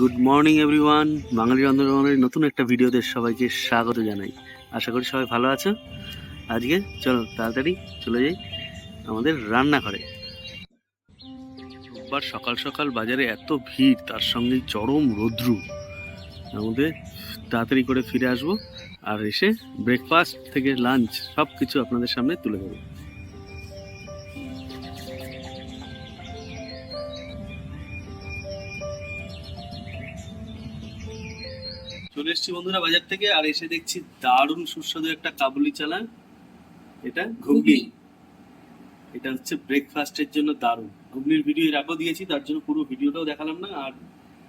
Good morning everyone বাঙালি রন্ধনের নতুন একটা ভিডিওতে সবাইকে স্বাগত জানাই। আশা করি সবাই ভালো আছো। আজকে চলো তাড়াতাড়ি চলে যাই আমাদের রান্নাঘরে। রোববার সকাল সকাল বাজারে এত ভিড়, তার সঙ্গে চরম রৌদ্রু। আমাদের তাড়াতাড়ি করে ফিরে আসব আর এসে ব্রেকফাস্ট থেকে লাঞ্চ সব কিছু আপনাদের সামনে তুলে দেবো চলে এসেছি বন্ধুরা বাজার থেকে আর এসে দেখছি দারুণ সুস্বাদু একটা কাবুলি চানা। এটা ঘুগনি। এটা হচ্ছে ব্রেকফাস্টের জন্য দারুণ। ঘুগনির ভিডিও এর আগেও দিয়েছি তার জন্য পুরো ভিডিওটাও দেখালাম না আর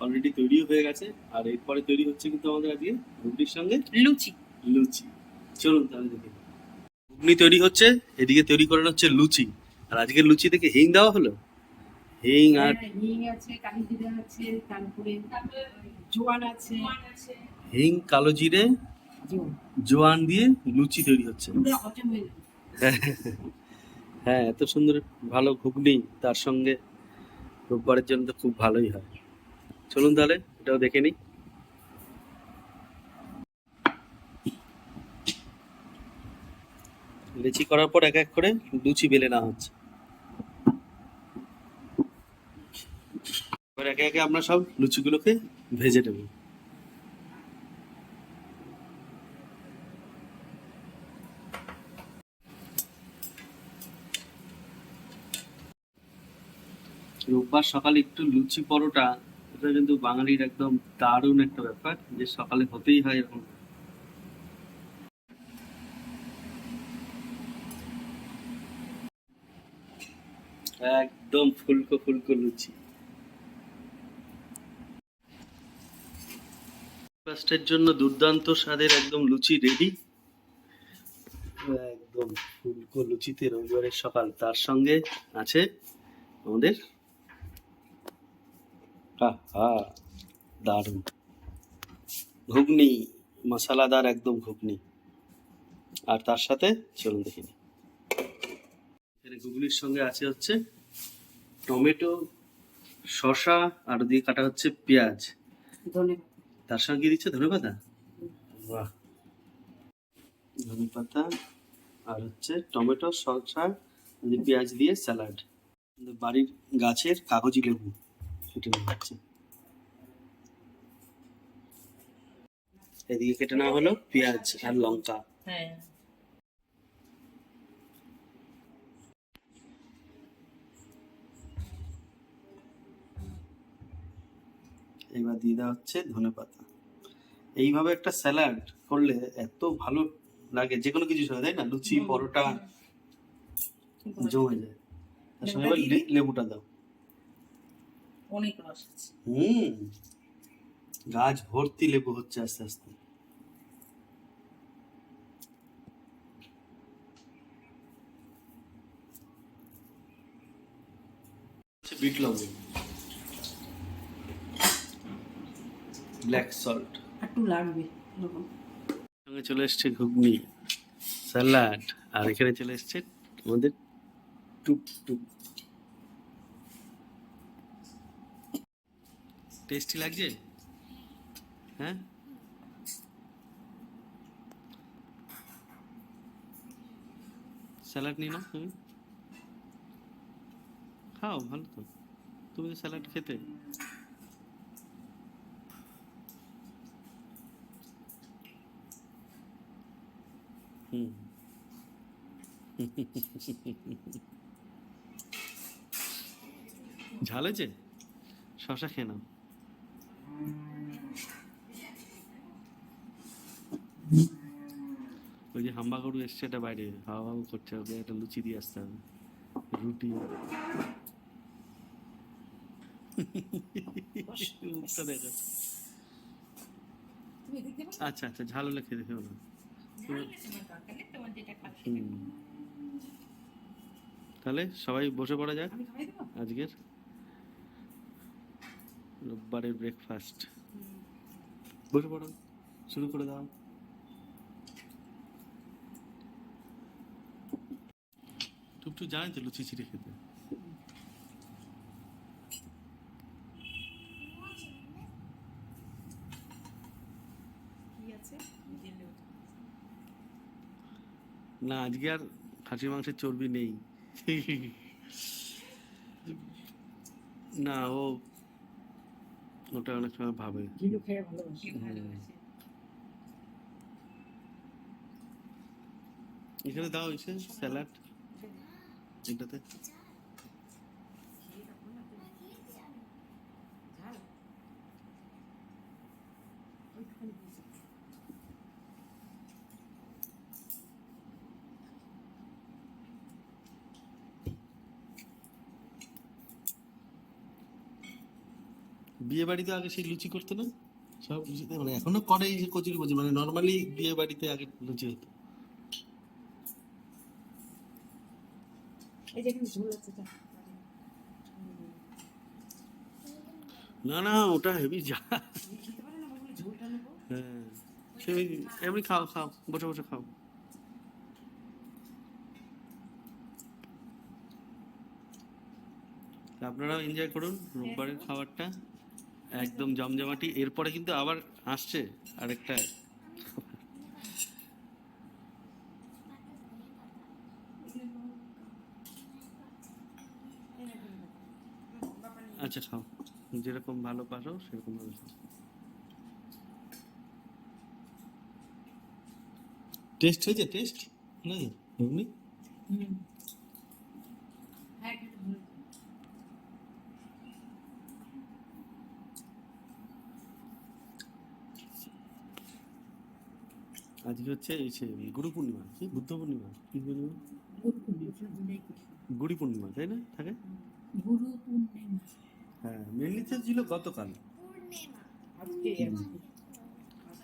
অলরেডি তৈরিও হয়ে গেছে। আর এরপরে তৈরি হচ্ছে কিন্তু আমাদের আজকে ঘুগনির সঙ্গে লুচি। লুচি। চলুন তাহলে দেখি। ঘুগনি তৈরি হচ্ছে এদিকে তৈরি করানো হচ্ছে লুচি। আর আজকের লুচি থেকে হিং দেওয়া হলো? হিং আর হ্যাঁ, হিং আছে কালি জিরা আছে তারপরে জোয়ান আছে। হিং কালো জিরে জোয়ান দিয়ে লুচি তৈরি হচ্ছে। হয়ে হ্যাঁ এত সুন্দর ভালো ঘুগনি তার সঙ্গে রোববারের জন্য তো খুব ভালোই হয়। চলুন তাহলে এটাও দেখে নিই। লেচি করার পর এক এক করে লুচি বেলে নেওয়া হচ্ছে। এবার একে একে আমরা সব লুচিগুলোকে ভেজে নেব। রোববার সকালে একটু লুচি পরোটা, এটা কিন্তু বাঙালির একদম দারুণ একটা ব্যাপার যে সকালে হতেই হয় এরকম। একদম ফুলকো ফুলকো লুচি। ব্রেকফাস্টের জন্য দুর্দান্ত স্বাদের একদম লুচি রেডি একদম ফুলকো লুচিতে রবিবারের সকাল তার সঙ্গে আছে আমাদের দারুণ। ঘুগনি মশলাদার একদম ঘুগনি। আর তার সাথে চলুন দেখি। এখানে ঘুগনির সঙ্গে আছে হচ্ছে টমেটো শসা আর দিয়ে কাটা হচ্ছে পেঁয়াজ। তার সঙ্গে কি দিচ্ছে? ধনে পাতা বাহ। ধনে পাতা আর হচ্ছে টমেটো শসা পেঁয়াজ দিয়ে স্যালাড। বাড়ির গাছের কাগজি লেবু। কেটে নেওয়া হচ্ছে এদিকে কেটে নেওয়া হলো পেঁয়াজ আর লঙ্কা। হ্যাঁ। এবার দিয়ে দেওয়া হচ্ছে ধনে পাতা। এইভাবে একটা স্যালাড করলে এত ভালো লাগে যে কোনো কিছু সঙ্গে তাই না? লুচি পরোটা জমে যায়। তার সঙ্গে লেবুটা দাও। অনেক রস আছে। হুম গাছ ভর্তি লেবু হচ্ছে আস্তে আস্তে। বিট লবণ। Black salt. একটু লাগবে এরকম সঙ্গে চলে এসছে ঘুগনি স্যালাড আর এখানে চলে এসছে আমাদের টুক টুক টেস্টি লাগছে? হ্যাঁ? স্যালাড নিয়ে নাও তুমি। খাও, ভালো তো। তুমি স্যালাড খেতে। হুম। ঝাল হয়েছে? শশা খেয়ে নাও। ওই যে হাম্বা গরু এসছে এটা বাইরে। হাওয়া হাওয়া করছে ওকে একটা লুচি দিয়ে আসতে হবে। রুটি। আচ্ছা আচ্ছা ঝাল হলে খেতে খেও না। তাহলে সবাই বসে পড়া যাক। আজকের রোববারের ব্রেকফাস্ট বসে পড়ো শুরু করে দাও। টুপটু জানেন তো লুচি চিড়ে খেতে? না আজকে আর খাসির মাংসের চর্বি নেই। না ও ওটা অনেক সময় ভাবে। ঘিলু খেয়ে ভালোবাসি। এখানে দাও এসে স্যালাড এটাতে। বিয়ে বাড়িতে আগে সেই লুচি করতো না? সব লুচিতে মানে এখনও করে এই কচুরি কচুরি মানে নর্মালি বিয়ে বাড়িতে আগে লুচি হতো। না না ওটা হেভি যা হ্যাঁ সেই এমনি খাও খাও বসে বসে খাও। আপনারাও এনজয় করুন রোববারের খাবারটা। একদম জমজমাটি। এরপরে কিন্তু আবার আসছে আরেকটা। আচ্ছা খাও। যেরকম ভালো পারো সেরকম ভাবে টেস্ট হয়েছে? টেস্ট না এমনি হুম হ্যাঁ খেতে ভালো আজকে হচ্ছে এই সে গুরু পূর্ণিমা কি? বুদ্ধ পূর্ণিমা কি পূর্ণিমা। গুড়ি পূর্ণিমা তাই না? থাকে? গুরু পূর্ণিমা হ্যাঁ মেনলি তো ছিল গতকাল।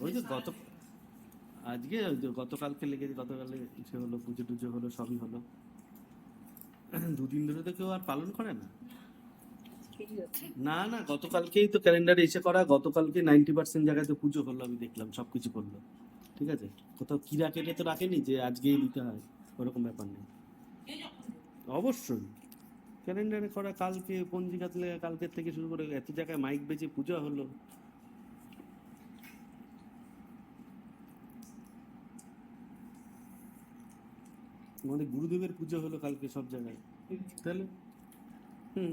ওই যে গত আজকে ওই যে গতকালকে লেগেছে গতকালে সে হলো পুজো টুজো হলো সবই হলো। দুদিন ধরে তো কেউ আর পালন করে না। না না গতকালকেই তো ক্যালেন্ডারে এসে করা গতকালকে নাইনটি পার্সেন্ট জায়গায় তো পুজো হলো আমি দেখলাম সব কিছু করল। ঠিক আছে? কোথাও কিরা কেটে তো রাখেনি যে আজকেই দিতে হয় ওরকম ব্যাপার নেই অবশ্যই। ক্যালেন্ডারে করা কালকে পঞ্জিকাত লেখা কালকের থেকে শুরু করে এত জায়গায় মাইক বেজে পূজা হলো। আমাদের গুরুদেবের পুজো হলো কালকে সব জায়গায়। তাহলে? হুম।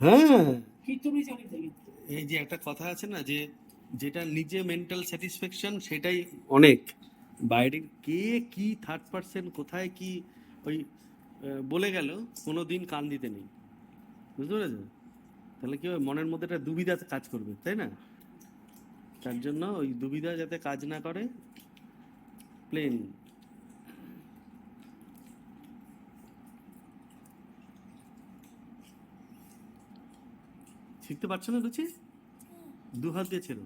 হ্যাঁ। এই যে একটা কথা আছে না যে যেটা নিজে মেন্টাল স্যাটিসফ্যাকশন সেটাই অনেক। বাইরের কে কি থার্ড পার্সন কোথায় কি ওই বলে গেল কোনো দিন কান দিতে নেই। বুঝতে পেরেছ? তাহলে কি হবে? মনের মধ্যে একটা দুবিধা কাজ করবে তাই না? তার জন্য ওই দুবিধা যাতে কাজ না করে প্লেন শিখতে পারছ না লুচি? দু হাত দিয়ে ছেড়ো।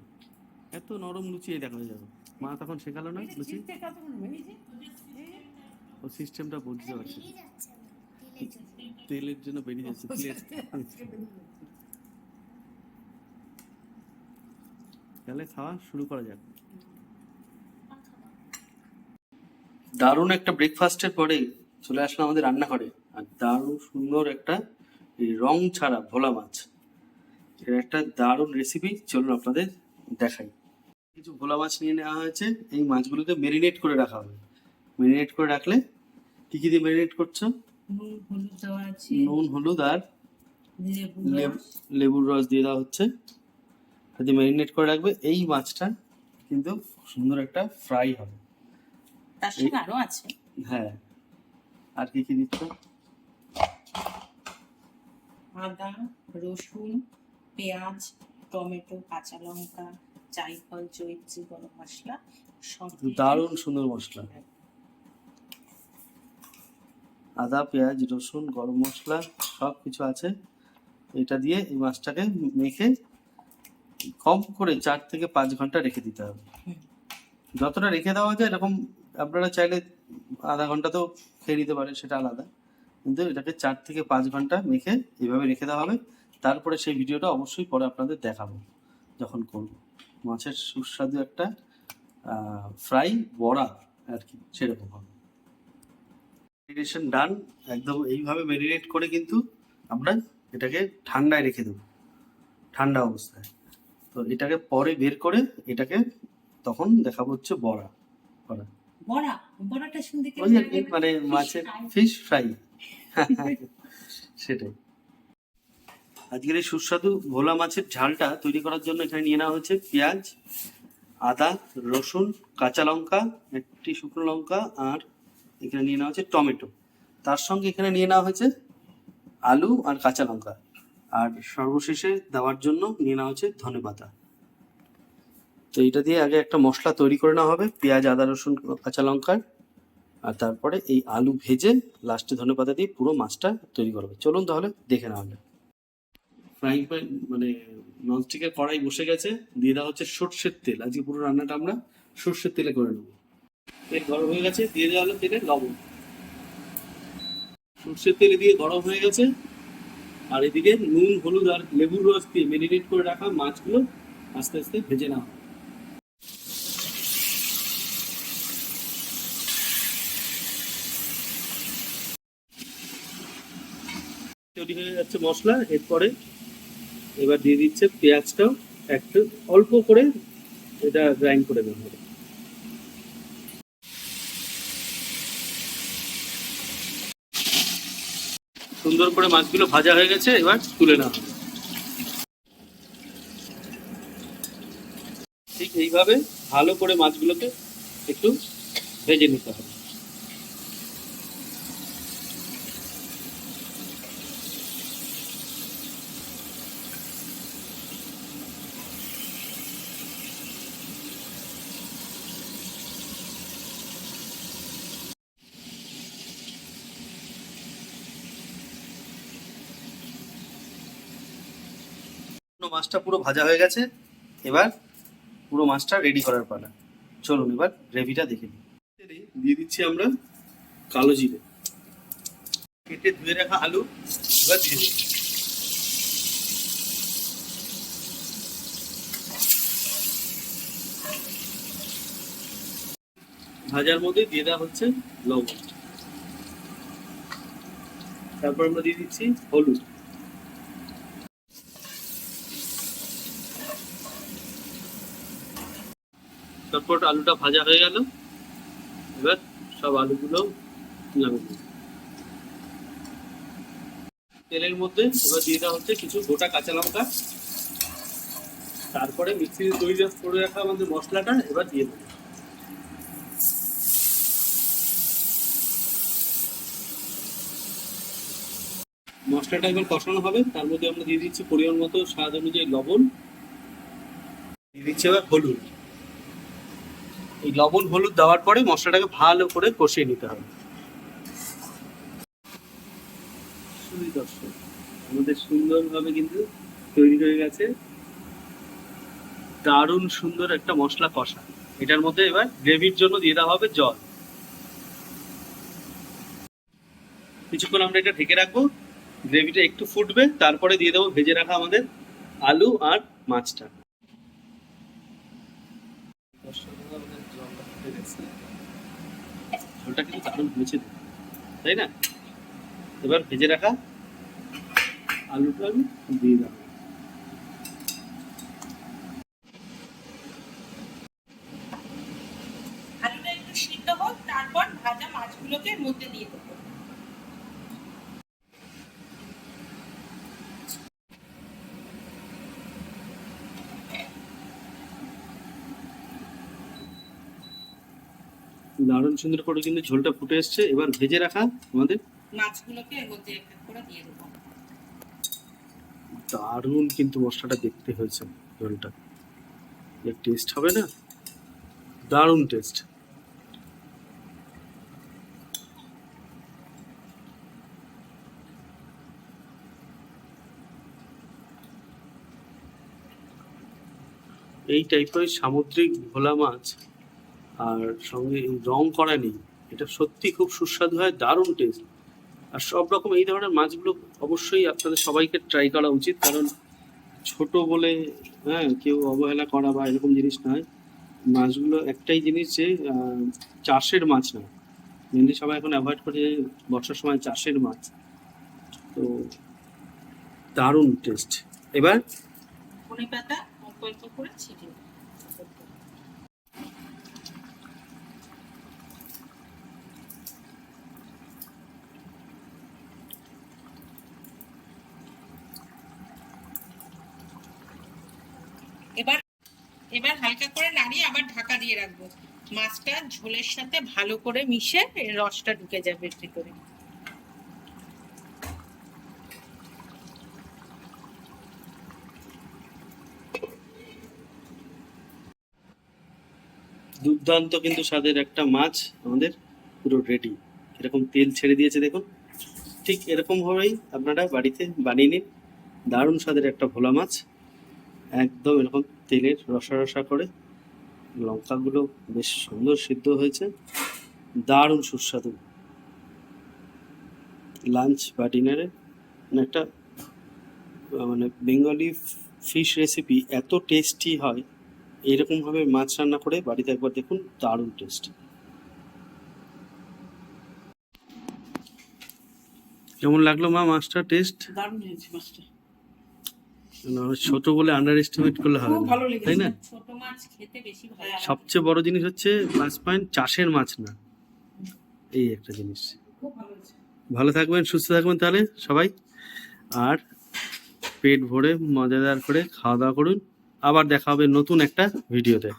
এত নরম লুচি এই দেখো দেখো। মা তখন শেখালো না লুচি? ও সিস্টেমটা বুঝতে পারছি। তেলের জন্য। বেরিয়ে যাচ্ছে প্লেট তাহলে খাওয়া শুরু করা যাক। দারুণ একটা ব্রেকফাস্টের পরে চলে আসলাম আমাদের রান্নাঘরে। আর দারুণ সুন্দর একটা রং ছাড়া ভোলা মাছ। এর একটা দারুণ রেসিপি চলুন আপনাদের দেখাই। কিছু ভোলা মাছ নিয়ে নেওয়া হয়েছে এই মাছগুলোকে মেরিনেট করে রাখা হবে। মেরিনেট করে রাখলে কি কি দিয়ে মেরিনেট করছ? নুন হলুদ আর লেবুর রস দিয়ে দেওয়া হচ্ছে। যাতে ম্যারিনেট করে রাখবে। এই মাছটা কিন্তু সুন্দর একটা ফ্রাই হবে। তার সঙ্গে আরও আছে। হ্যাঁ। আর কি কি দিচ্ছ? আদা রসুন পেঁয়াজ টমেটো কাঁচা লঙ্কা জায়ফল জয়িত্রী গরম মশলা সব দারুণ সুন্দর মশলা। আদা পেঁয়াজ রসুন গরম মশলা সব কিছু আছে। এটা দিয়ে এই মাছটাকে মেখে কম করে চার থেকে পাঁচ ঘণ্টা রেখে দিতে হবে। যতটা রেখে দেওয়া যায় এরকম আপনারা চাইলে আধা ঘণ্টা তো খেয়ে নিতে পারে সেটা আলাদা। কিন্তু এটাকে চার থেকে পাঁচ ঘণ্টা মেখে এইভাবে রেখে দেওয়া হবে। তারপরে সেই ভিডিওটা অবশ্যই পরে আপনাদের দেখাবো যখন করব। মাছের সুস্বাদু একটা ফ্রাই বড়া আর কি সেরকম হবে। ডান একদম এইভাবে মেরিনেট করে কিন্তু আমরা এটাকে ঠান্ডায় রেখে দেবো ঠান্ডা অবস্থায়। তো এটাকে পরে বের করে এটাকে তখন দেখাবো হচ্ছে বড়া করা বড়া বড়াটা শুনতে মানে মাছের ফিশ ফ্রাই সেটাই। আজকের এই সুস্বাদু ভোলা মাছের ঝালটা তৈরি করার জন্য এখানে নিয়ে নেওয়া হয়েছে পেঁয়াজ, আদা, রসুন, কাঁচা লঙ্কা, একটি শুকনো লঙ্কা আর এখানে নিয়ে নেওয়া হয়েছে টমেটো। তার সঙ্গে এখানে নিয়ে নেওয়া হয়েছে আলু আর কাঁচা লঙ্কা। আর সর্বশেষে দেওয়ার জন্য নিয়ে নেওয়া হয়েছে ধনে পাতা। তো এটা দিয়ে আগে একটা মশলা তৈরি করে নেওয়া হবে, পেঁয়াজ, আদা, রসুন, কাঁচা লঙ্কার আর তারপরে এই আলু ভেজে লাস্টে ধনে পাতা দিয়ে পুরো মাছটা তৈরি করবে চলুন তাহলে দেখে নেওয়া যাক। ফ্রাইং প্যান মানে ননস্টিকের কড়াই বসে গেছে, দিয়ে দেওয়া হচ্ছে সর্ষের তেল। আজকে পুরো রান্নাটা আমরা সর্ষের তেলে করে নেব। তেল গরম হয়ে গেছে, দিয়ে দেওয়া হলো তেলে লবণ। সর্ষের তেলে দিয়ে গরম হয়ে গেছে। আর এদিকে নুন, হলুদ আর লেবুর রস দিয়ে মেরিনেট করে রাখা মাছগুলো আস্তে আস্তে ভেজে নেওয়া হবে। তৈরি হয়ে যাচ্ছে মশলা, এরপরে এবার দিয়ে দিচ্ছে পেঁয়াজটাও একটু অল্প করে এটা গ্রাইন্ড করে নেওয়া হবে। সুন্দর করে মাছগুলো ভাজা হয়ে গেছে, এবার তুলে নেওয়া হবে। ঠিক এইভাবে ভালো করে মাছগুলোকে একটু ভেজে নিতে হবে পুরো মাছটা পুরো ভাজা হয়ে গেছে। এবার পুরো মাছটা রেডি করার পালা। চলুন এবার গ্রেভিটা দেখে নিই। দিয়ে দিচ্ছি আমরা কালো জিরে। কেটে ধুয়ে রাখা আলু, এবার দিয়ে দিই ভাজার মধ্যে দিয়ে দেওয়া হচ্ছে লবণ। তারপর আমরা দিয়ে দিচ্ছি হলুদ। চটপট আলুটা ভাজা হয়ে গেল। এবার সব আলুগুলো তেলের মধ্যে এবার দিয়ে দেওয়া হচ্ছে কিছু গোটা কাঁচা লঙ্কা। তারপরে মিক্সিতে তৈরি করে রাখা আমাদের মশলাটা, এবার দিয়ে দেবো। মশলাটা এবার কষানো হবে। তার মধ্যে আমরা দিয়ে দিচ্ছি পরিমাণ মতো স্বাদ অনুযায়ী লবণ। দিয়ে দিচ্ছি এবার হলুদ। এই লবণ, হলুদ দেওয়ার পরে মশলাটাকে ভালো করে কষিয়ে নিতে হবে। আমাদের সুন্দরভাবে কিন্তু তৈরি হয়ে গেছে। দারুণ সুন্দর একটা মশলা কষা। এটার মধ্যে এবার গ্রেভির জন্য দিয়ে দেওয়া হবে জল। কিছুক্ষণ আমরা এটা ঢেকে রাখব। গ্রেভিটা একটু ফুটবে, তারপরে দিয়ে দেবো ভেজে রাখা আমাদের আলু আর মাছটা। ঝোলটা কিন্তু দারুণ হয়েছে। তাই না? এবার ভেজে রাখা আলুটা আমি দিয়ে দাও আলুটা একটু সিদ্ধ হোক তারপর ভাজা মাছগুলোকে এর মধ্যে দিয়ে দেবো দারুণ সুন্দর করে কিন্তু ঝোলটা ফুটে এসছে। এবার ভেজে রাখা আমাদের মাছগুলোকে মধ্যে এক এক করে দিয়ে দেবো। দারুণ কিন্তু মশলাটা দেখতে হয়েছে ঝোলটা। এর টেস্ট হবে না? দারুণ টেস্ট এই টাইপের সামুদ্রিক ভোলা মাছ আর সঙ্গে রং করা নেই, এটা সত্যি খুব সুস্বাদু হয়, দারুণ টেস্ট আর সব রকম এই ধরনের মাছগুলো অবশ্যই আপনাদের সবাইকে ট্রাই করা উচিত, কারণ ছোট বলে হ্যাঁ কেউ অবহেলা করা বা এরকম জিনিস নয়। মাছগুলো একটাই জিনিস যে চাষের মাছ না। মেনলি সবাই এখন অ্যাভয়েড করে বর্ষার সময় চাষের মাছ। তো দারুণ টেস্ট এবার? পাতা করে ছিটিয়ে দেবো। এবার হালকা করে নাড়িয়ে আবার ঢাকা দিয়ে রাখব। মাছটা ঝোলের সাথে ভালো করে মিশে রসটা ঢুকে যাবে ভিতরে দুর্দান্ত কিন্তু স্বাদের একটা মাছ আমাদের পুরো রেডি এরকম তেল ছেড়ে দিয়েছে দেখুন। ঠিক এরকম ভাবেই আপনারা বাড়িতে বানিয়ে নিন। দারুণ স্বাদের একটা ভোলা মাছ। একদম এরকম তেলের রসা রসা করে লঙ্কাগুলো বেশ সুন্দর সিদ্ধ হয়েছে। দারুণ সুস্বাদু। লাঞ্চ বা ডিনারে একটা মানে বেঙ্গলি ফিশ রেসিপি এত টেস্টি হয়, এরকমভাবে মাছ রান্না করে বাড়িতে একবার দেখুন, দারুণ টেস্ট কেমন লাগল মা মাছটা টেস্ট দারুণ হয়েছে মাছটা। ছোট বলে আন্ডার এস্টিমেট করলে হবে। তাই না। সবচেয়ে বড় জিনিস হচ্ছে মাছ পয়েন্ট চাষের মাছ না। এই একটা জিনিস। ভালো থাকবেন সুস্থ থাকবেন তাহলে সবাই। আর পেট ভরে মজাদার করে খাওয়া দাওয়া করুন। আবার দেখা হবে নতুন একটা ভিডিওতে।